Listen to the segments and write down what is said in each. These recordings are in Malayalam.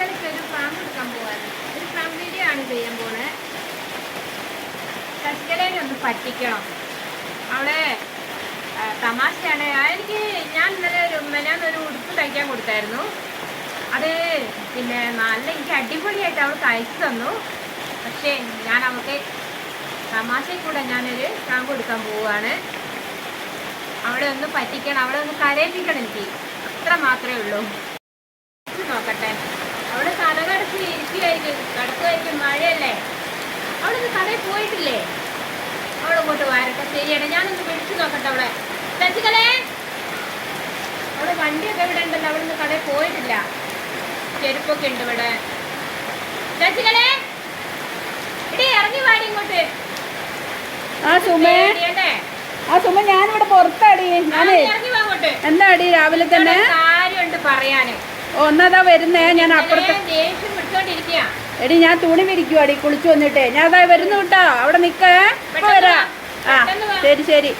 ശശികലയ്ക്ക് ഒരു ഫാം എടുക്കാൻ പോവാണ്. ഒരു ഫാം വീഡിയോ ആണ് ചെയ്യാൻ പോണേ. ശശികലേനെ ഒന്ന് പറ്റിക്കണം. അവളെ തമാശയാണ്. എനിക്ക് ഞാൻ ഇന്നലെ ഒരു മെനാന്ന് ഒരു ഉടുപ്പ് തയ്ക്കാൻ കൊടുത്തായിരുന്നു. അത് പിന്നെ നല്ല എനിക്ക് അടിപൊളിയായിട്ട് അവൾ തയ്ച്ചു തന്നു. പക്ഷേ ഞാൻ അവൾക്ക് തമാശയിൽ കൂടെ ഞാനൊരു ഫാം കൊടുക്കാൻ പോവുകയാണ് അവിടെ ഒന്ന് പറ്റിക്കണം. അവിടെ ഒന്ന് കരയിപ്പിക്കണം എനിക്ക്. അത്ര മാത്രമേ ഉള്ളൂ. നോക്കട്ടെ. അവളൊന്ന് അവിടെ പോയിട്ടില്ലേ അവളിങ്ങോട്ട് വരട്ടെ ശരിയാണ്. ഞാനൊന്ന് വിളിച്ചു നോക്കട്ടെ അവളെ ശശികലേ അവൾ വണ്ടിയൊക്കെ ഇവിടെ ഉണ്ടല്ലോ. അവളൊന്ന് കടയിൽ പോയിട്ടില്ല. ചെരുപ്പൊക്കെ ഉണ്ട് ഇവിടെ. ശശികലേ ഇടി ഇറങ്ങി വാടി ഇങ്ങോട്ട്. ആ സുമേ? ആ സുമ ഞാനിവിടെ പുറത്താടി. ഞാനേ അങ്ങോട്ട് എന്താടി രാവിലെ തന്നെ? കാര്യമുണ്ട് പറയാന്. ഓ, ഒന്നതാ വരുന്നേ. ഞാൻ അപ്പുറത്ത് ദേഷ്യം പിടിച്ചോണ്ടിരിക്കുക എടി ഞാൻ തുണി വിരിക്കുവാടി കുളിച്ചു വന്നിട്ടേ. ഞാൻ അതാ വരുന്നു കേട്ടോ. അവിടെ നിക്കേ വരാ. ആ. ശരി ശരി.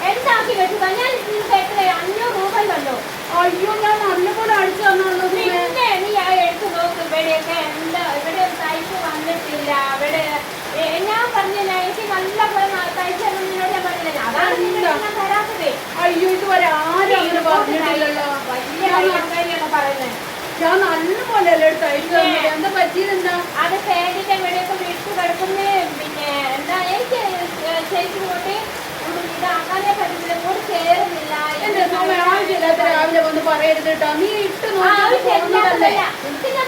ഞാൻ എന്താക്കി വെച്ചതാ? അഞ്ഞൂറ് രൂപ തന്നു അയ്യോ നല്ലപോലെ അടിച്ചു തന്നുള്ളൂ നീ ആ നോക്ക്. ഇവിടെയൊക്കെ എന്താ? ഇവിടെ ഒരു തയ്പ്പ് വന്നിട്ടില്ല. അവിടെ ഞാൻ പറഞ്ഞ എനിക്ക് നല്ല പോലെ തയ്ച്ചു തരണം നിന്നോട് ഞാൻ പറഞ്ഞില്ല? അതാണ് നിന്നോട് തരാത്തത്. അയ്യോ ഇതുവരെ ആരും അങ്ങനെ പറഞ്ഞിട്ടില്ലല്ലോ. വലിയ കാര്യമാണ് പറയുന്നത്. ഞാൻ നല്ലപോലെ അല്ലേ തയ്ച്ചു എന്താ പറ്റിയതെന്താ അത് പാന്റിന്റെ ഇവിടെയൊക്കെ വിട്ട് കിടക്കുന്നേ. പിന്നെ എന്താ എനിക്ക് ശരിക്കും കൊണ്ട് ഇതാക്കാനേ പറ്റുന്നില്ല കൂടെ ചേരുന്നില്ല രാവിലെ വന്ന് പറയരുത് കേട്ടോ. നീ ഇട്ട് നോക്കി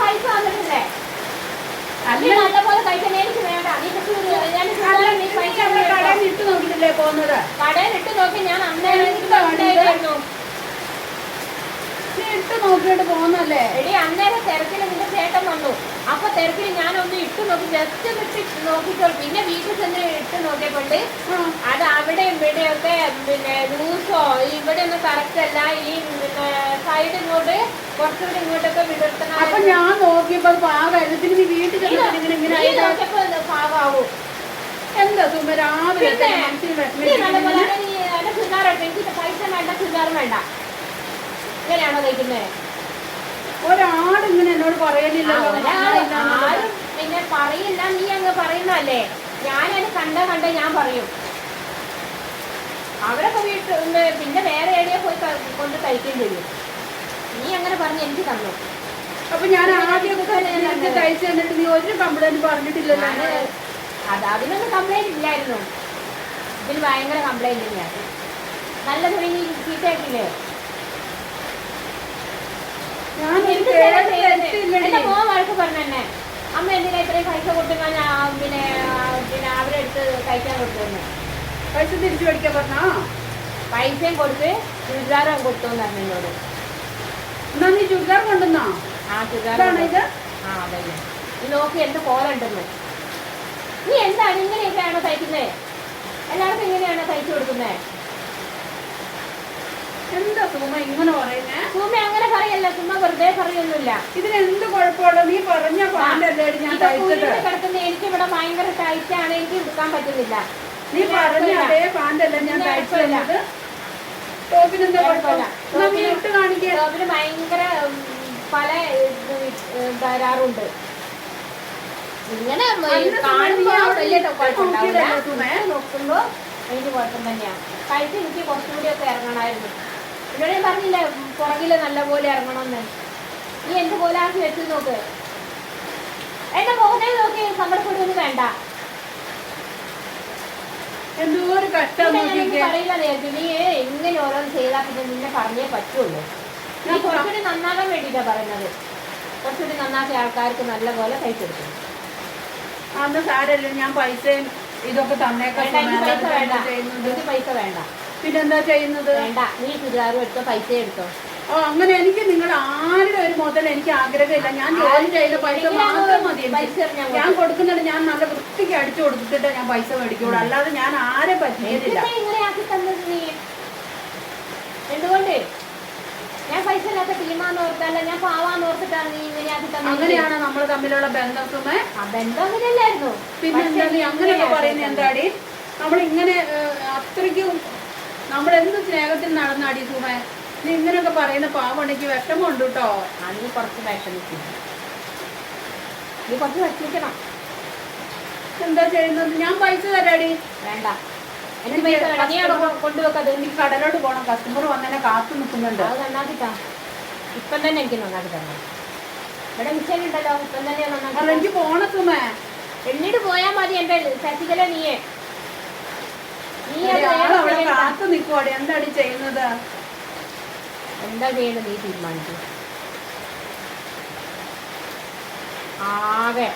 പൈസ വന്നിട്ടില്ലേ? പോകുന്നത്? കടയിൽ ഇട്ട് നോക്കി ഞാൻ അന്നേരം? ഇട്ട് നോക്കിയിട്ട് പോകുന്നല്ലേ എടി അന്നേരം തിരക്കിൽ നിന്റെ ചേട്ടൻ വന്നു. അപ്പൊ തിരക്കിൽ ഞാനൊന്ന് ഇട്ട് നോക്കി ജസ്റ്റ് ഒന്ന് ഇട്ട് നോക്കിക്കോ. പിന്നെ വീട്ടിൽ ചെന്ന് ഇട്ട് നോക്കിയപ്പോണ്ട് അത് അവിടെ ഇവിടെയൊക്കെ പിന്നെ ലൂസോ ഇവിടെ ഒന്നും കറക്റ്റ് അല്ല. ഈ പിന്നെ സൈഡ് ഇങ്ങോട്ട് കുറച്ചുകൂടി ഇങ്ങോട്ടൊക്കെ വിടർത്തണം അപ്പൊ ഞാൻ നോക്കിയപ്പോ പാകത്തിന് നീ വീട്ടിൽ പാകാവൂ എന്താ സുമ രാവിലെ പൈസ വേണ്ട വേണ്ട. ഇങ്ങനെയാണോ കഴിക്കുന്നത് ഒരാട് ഇങ്ങനെ എന്നോട് പറയലില്ലല്ലോ ആരും പിന്നെ പറയില്ല നീ അങ്ങ് പറയുന്നല്ലേ ഞാനത് കണ്ട കണ്ട ഞാൻ പറയും. അവരൊക്കെ വീട്ടിൽ പിന്നെ വേറെ ഏരിയ പോയി കൊണ്ട് തയ്ക്കുകയും ചെയ്യും. നീ അങ്ങനെ പറഞ്ഞ് എനിക്ക് തന്നു. അപ്പൊ ഞാൻ ആദ്യമൊക്കെ നിനക്ക് തയ്ച്ചു തന്നിട്ട് നീ ഒരു കംപ്ലൈന്റ് പറഞ്ഞിട്ടില്ലല്ലോ ഞാൻ അത് അതിനൊന്നും കംപ്ലൈന്റ് ഇല്ലായിരുന്നു. ഇതിന് ഭയങ്കര കംപ്ലൈന്റ് തന്നെയാണ് നല്ല തുണി നീ ചീത്തയാക്കില്ലേ. എന്റെ മോൻ വഴക്ക് പറഞ്ഞെന്നെ. അമ്മ എന്തിനാ ഇത്രയും പൈസ കൊടുത്തു ഞാൻ പിന്നെ പിന്നെ അവരെ അടുത്ത് കഴിക്കാൻ കൊടുത്തു പൈസ തിരിച്ചു പഠിക്കാൻ പറഞ്ഞോ? പൈസയും കൊടുത്ത് ചുരിദാറും കൊടുത്തു എന്ന് എന്നോട്. എന്നാ നീ ചുരിദാർ കൊണ്ടുവന്നോ? ആ ചുരിദാർ ഇത്? ആ അതന്നെ നീ നോക്കി കോലുണ്ടെന്ന് നീ എന്താണ് ഇങ്ങനെയൊക്കെയാണോ തയ്ക്കുന്നേ? എല്ലാവർക്കും ഇങ്ങനെയാണോ തയ്ച്ചു കൊടുക്കുന്നത് എന്താ സുമ ഇങ്ങനെ പറയുന്നേ? ചുമ്മ അങ്ങനെ പറയല്ല ചുമ്മ വെറുതെ പറയൊന്നുമില്ല. ഇതിന് എന്ത് കുഴപ്പമുള്ള? നീ പറഞ്ഞ പാണ്ടല്ലേ ഞാൻ തയ്ച്ചത്. കിടക്കുന്ന എനിക്ക് ഇവിടെ ഭയങ്കര ടൈറ്റാണ് എനിക്ക് എടുക്കാൻ പറ്റുന്നില്ല. നീ പറഞ്ഞ അതേ പാണ്ടല്ലേ ഞാൻ ഇല്ല, തയ്ച്ചു കുഴപ്പമില്ല. തന്നത് ടോപ്പിനെന്താ കുഴപ്പമില്ല. ഇട്ട് കാണിക്കുക ഭയങ്കര പല തരാറുണ്ട്. ഇങ്ങനെ? നോക്കുമ്പോ കുഴപ്പം കഴിച്ച് എനിക്ക് കുറച്ചുകൂടി ഒക്കെ ഇറങ്ങണമായിരുന്നു. ഇവിടെ ഞാൻ പറഞ്ഞില്ല പുറകിൽ നല്ലപോലെ ഇറങ്ങണമെന്ന്. നീ എന്റെ പോലെ ആക്കി വെച്ചു നോക്ക്. എന്റെ മോഹനെ നോക്കി സങ്കടപ്പെടുമെന്ന് വേണ്ട എന്തോ ഒരു കഷ്ടം നീ ഇങ്ങനെ ഓരോന്ന് ചെയ്താൽ പിന്നെ നിന്നെ പറഞ്ഞേ പറ്റുള്ളൂ. നീ ഞാൻ പറ- കുറച്ചുകൂടി നന്നാകാൻ വേണ്ടിയിട്ടാ പറയുന്നത്. കുറച്ചുകൂടി നന്നാക്കിയ ആൾക്കാർക്ക് നല്ല പോലെ കഴിച്ചെടുക്കും അന്ന് സാരല്ല ഞാൻ പൈസയും ഇതൊക്കെ തന്നേക്കാം. വേണ്ട പൈസ വേണ്ട. പൈസ പിന്നെന്താ ചെയ്യുന്നത്? വേണ്ട. നീ ചുരിദാറും എടുത്തോ പൈസ എടുത്തോ. അങ്ങനെ എനിക്ക് നിങ്ങൾ ആരുടെ ഒരു മുതൽ എനിക്ക് ആഗ്രഹമില്ല. ഞാൻ ജോലി ചെയ്ത പൈസ മാത്രം മതി. ഞാൻ കൊടുക്കുന്നുണ്ട്. ഞാൻ നല്ല വൃത്തിക്ക് അടിച്ചു കൊടുത്തിട്ട് ഞാൻ പൈസ മേടിക്കുള്ളൂ. അല്ലാതെ ഞാൻ ആരെ നീ എന്തുകൊണ്ട്? ഞാൻ പൈസ ഇല്ലാത്ത ടീമാ ഓർത്തല്ല ഞാൻ പാവാന്ന് ഓർത്തിട്ടാണ് നീ ഇങ്ങനെ ആക്കി തന്നെ അങ്ങനെയാണ് നമ്മൾ തമ്മിലുള്ള ബന്ധം സുമേ. ആ ബന്ധം അങ്ങനെയല്ലായിരുന്നു. പിന്നെ അങ്ങനെയൊക്കെ പറയുന്നത് എന്താടി? നമ്മൾ ഇങ്ങനെ അത്രയ്ക്കും നമ്മൾ എന്ത് സ്നേഹത്തിൽ നടന്നാടി സുമേ? ഇങ്ങനെയൊക്കെ പറയുന്ന പാവണെങ്കിൽ വിഷമമുണ്ട് കേട്ടോ അതിന് കുറച്ച് വിഷമിക്കും നീ കുറച്ച് വിഷമിക്കണം എന്താ ചെയ്യുന്നത്? ഞാൻ പൈസ തരാടി. വേണ്ട. കൊണ്ടുവെക്കത് എനിക്ക് കടലോട്ട് പോകണം കസ്റ്റമർ വന്നെ കാത്തു നിൽക്കുന്നുണ്ട്. അത് നന്നാക്കിട്ടാ ഇപ്പം തന്നെ എനിക്ക് നന്നാക്കി തന്നെ ഇവിടെ മിച്ചൻ ഉണ്ടല്ലോ. ഇപ്പം തന്നെ നന്നാക്കി എനിക്ക് പോണത്തുമേ എന്നിട്ട് പോയാൽ മതി എന്റെ ശശികല നീയെ. നീ അവിടെ കാത്തു നിൽക്കുവാടി. എന്താടി ചെയ്യുന്നത്? എന്താ ചെയ്യുന്നത് നീ തീരുമാനിച്ചു ആകെ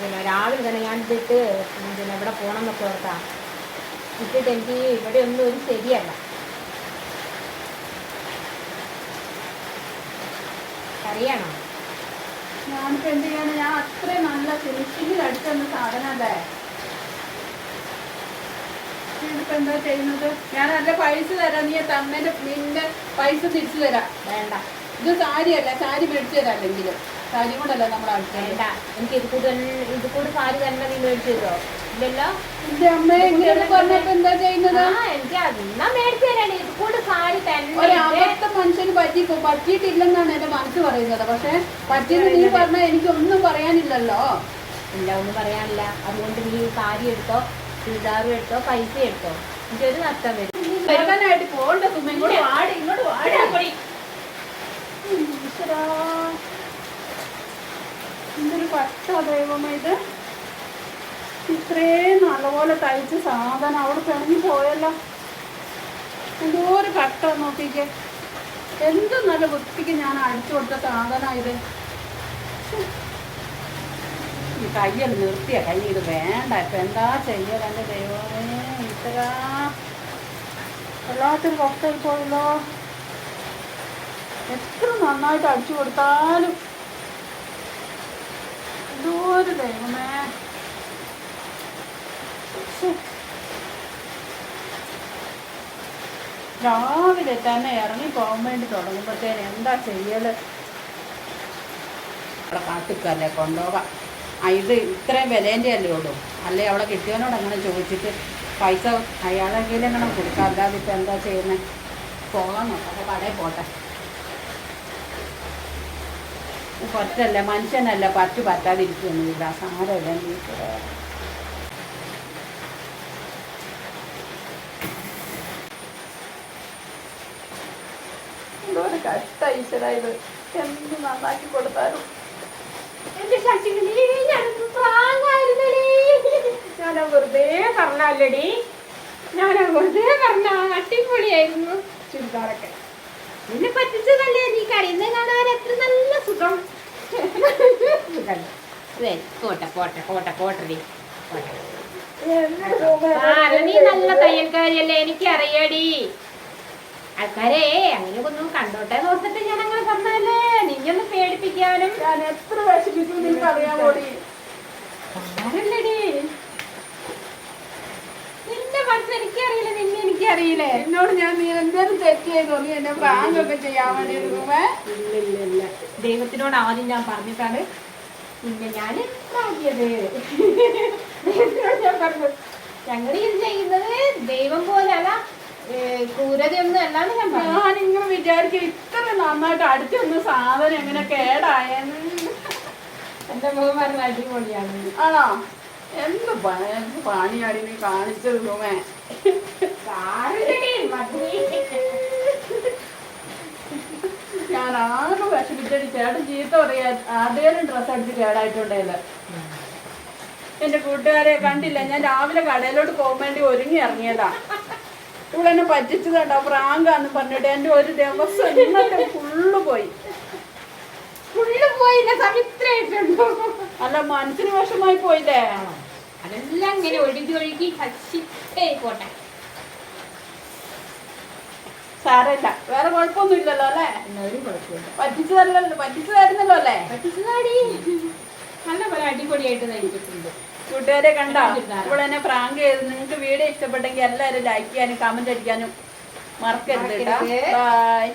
പിന്നെ രാവിലെ തന്നെ ഞാൻ ഇതിട്ട് പിന്നെ ഇവിടെ പോകണം എന്നൊക്കെ ഓർത്താ. ഇട്ടിട്ട് എനിക്ക് ഇവിടെ ഒന്നും ഒരു ശരിയല്ല. അറിയണോ? ഞാനിപ്പോ എന്ത് ചെയ്യാന്? ഞാൻ അത്രയും നല്ല ഫിനിഷിങ്ങിൽ സാധനം സാധനല്ലേ ഞാനിപ്പോ എന്താ ചെയ്യുന്നത്? ഞാൻ പൈസ തരാം. നീ തന്നതിന്റെ നിന്റെ പൈസ തിരിച്ചു തരാം. വേണ്ട. ഇത് സാരിയല്ല. സാരി മേടിച്ചു തരാം അല്ലെങ്കിലും സാരി കൂടല്ല നമ്മൾ വേണ്ട. എനിക്ക് ഇത് കൂടെ ഇത് കൂടെ സാരി തന്നെ നീ മേടിച്ചു തരുമോ ഇല്ലല്ലോ? എന്റെ അമ്മ ഇങ്ങനെ പറഞ്ഞപ്പോ എന്താ ചെയ്യുന്നത്? ആ എനിക്ക് അന്നാ മേടിച്ചു തരാണ് ഇത് കൂടെ സാരി തന്നെ ഒരു അബദ്ധ മനുഷ്യന് പറ്റിപ്പോ പറ്റിയിട്ടില്ലെന്നാണ് എന്റെ മനസ്സ് പറയുന്നത്. പക്ഷെ പറ്റിയെന്ന് നീ പറഞ്ഞാൽ എനിക്കൊന്നും പറയാനില്ലല്ലോ. ഇല്ല ഒന്നും പറയാനില്ല. അതുകൊണ്ട് നീ സാരി എടുത്തോ? ചുരിദാറും എടുത്തോ പൈസ എടുത്തോ? എനിക്കൊരു നഷ്ടം വരും. ചെറുക്കനായിട്ട് പോകണ്ട സുമ ഇങ്ങോട്ട് വാടി ഇങ്ങോട്ട് വാടി. ഈശ്വരാ. എന്തൊരു പച്ച ദൈവമേ ഇത്. ഇത്രയും നല്ലപോലെ തയ്ച്ച സാധനം അവിടെ പിണങ്ങി പോയല്ലോ. എന്തോ ഒരു കട്ട നോക്കിക്കേ. എന്ത് നല്ല വൃത്തിക്ക് ഞാൻ അടിച്ചു കൊടുത്ത സാധനം ഇത്. കയ്യിൽ നിർത്തിയ. കൈ ഇത് വേണ്ട. ഇപ്പം എന്താ ചെയ്യൽ എന്റെ ദൈവമേ ഇത്ര വല്ലാത്തൊരു കഷ്ടായി പോയല്ലോ എത്ര നന്നായിട്ട് അടിച്ചു കൊടുത്താലും. എന്തോ ഒരു ദൈവമേ. രാവിലെ തന്നെ ഇറങ്ങി പോകാൻ വേണ്ടി തുടങ്ങുമ്പോഴത്തേന് എന്താ ചെയ്യൽ? അവിടെ കാട്ടിക്കല്ലേ കൊണ്ടുപോകാം. ഇത് ഇത്രയും വിലേന്റെ അല്ലേ ഉള്ളൂ? അല്ലേ അവളെ കിട്ടിയവനോട് അങ്ങനെ ചോദിച്ചിട്ട് പൈസ അയാളെങ്കിലും എങ്ങനെ കൊടുക്കാം? അല്ലാതെ ഇപ്പം എന്താ ചെയ്യുന്നത് പോകാൻ നോക്കാം അപ്പോൾ കടയിൽ പോട്ടെ പറ്റല്ല? മനുഷ്യനല്ല പറ്റു പറ്റാതിരിക്കൊന്നുമില്ല സാരമില്ല എന്തോ ഒരു കഷ്ട എന്ത് നന്നാക്കി കൊടുത്താലും എന്റെ ശശികളി ഞാനത് പ്രാങ്ങായിരുന്നെടി. ഞാനാ വെറുതെ പറഞ്ഞല്ലടി. ഞാനാ വെറുതെ പറഞ്ഞ അടിപൊളിയായിരുന്നു. ചുരിദാറൊക്കെ. നിന്നെ പറ്റിച്ചതല്ലേ നീ കടയിൽ കാണാൻ എത്ര നല്ല സുഖം. പോട്ടെ പോട്ടെ പോട്ടെ പോട്ടെടി. നീ നല്ല തയ്യൽക്കാരിയല്ലേ എനിക്കറിയാടി. ആൾക്കാരെ അങ്ങനെ ഒന്നും കണ്ടോട്ടെ നോർത്തിട്ട് ഞാൻ അങ്ങനെ പറഞ്ഞല്ലേ നിന്നൊന്ന് പേടിപ്പിക്കാനും. ഞാൻ എത്ര വിഷമിച്ചു നിനക്ക് അറിയാൻ കൂടി ആരല്ലടി നിന്റെ മനസ്സ് എനിക്കറിയില്ല നിന്നെ എനിക്കറിയില്ലേ. എന്നോട് ഞാൻ നീ എന്തേലും തെറ്റ് ചെയ്തോ? നീ എന്നെ പ്രാങ്കൊക്കെ ചെയ്യാൻ വേണ്ടി ഇല്ല ഇല്ല ഇല്ല. ദൈവത്തിനോട് ആദ്യം ഞാൻ പറഞ്ഞിട്ടാണ് പിന്നെ ഞാൻ ആക്കിയത് ദൈവത്തിനോട് ഞാൻ പറഞ്ഞു ഞങ്ങൾ ഇത് ചെയ്യുന്നത് ദൈവം പോലെയല്ല അല്ലാന്ന് ഞാൻ ഞാൻ ഇങ്ങനെ വിചാരിക്കും ഇത്ര നന്നായിട്ട് അടിച്ചൊന്ന് സാധനം എങ്ങനെ കേടായെന്ന്. എന്റെ മുഖം പറഞ്ഞ അടിപൊളിയാണ്. ആണോ? എന്ത് എന്ത് പണിയാടി നീ കാണിച്ചത് മതി. ഞാൻ ആകെ വിഷമിച്ചടി. ചേട്ടൻ ചീത്ത പറയാ. ആദ്യം ഡ്രസ്സ് അടിച്ച് കേടായിട്ടുണ്ടേൽ എന്റെ കൂട്ടുകാരെ കണ്ടില്ല. ഞാൻ രാവിലെ കടയിലോട്ട് പോകാൻ വേണ്ടി ഒരുങ്ങി ഇറങ്ങിയതാ. ഇവളെന്നെ പറ്റിച്ചതുണ്ടോ പ്രാങ്കാന്ന് പറഞ്ഞിട്ട് എന്റെ ഒരു ദിവസം ഇന്നത്തെ ഫുള്ള് പോയി. ഫുള്ള് സമിത്രയായിട്ടുണ്ടോ. അല്ല മനസ്സിന് വിഷമായി പോയില്ലേ? അതെല്ലാം ഇങ്ങനെ ഒഴുകി ഒഴുകി ഹസിട്ടേക്കോട്ടെ പോട്ടെ. സാരമില്ല. വേറെ കുഴപ്പമൊന്നും ഇല്ലല്ലോ അല്ലേ? പറ്റിച്ചു തരല്ലോ പറ്റിച്ചു തരുന്നല്ലോ അല്ലേ? പറ്റിച്ചതാടി. നല്ല പോലെ അടിപൊളിയായിട്ട് നയിച്ചിട്ടുണ്ട് കൂട്ടുകാരെ കണ്ടോ? ഇപ്പോൾ തന്നെ പ്രാങ്ക് ചെയ്ത് നിങ്ങൾക്ക് വീഡിയോ ഇഷ്ടപ്പെട്ടെങ്കിൽ എല്ലാവരും ലൈക്ക് ചെയ്യാനും കമന്റ് അടിക്കാനും മറക്കരുത് കേട്ടോ. ബൈ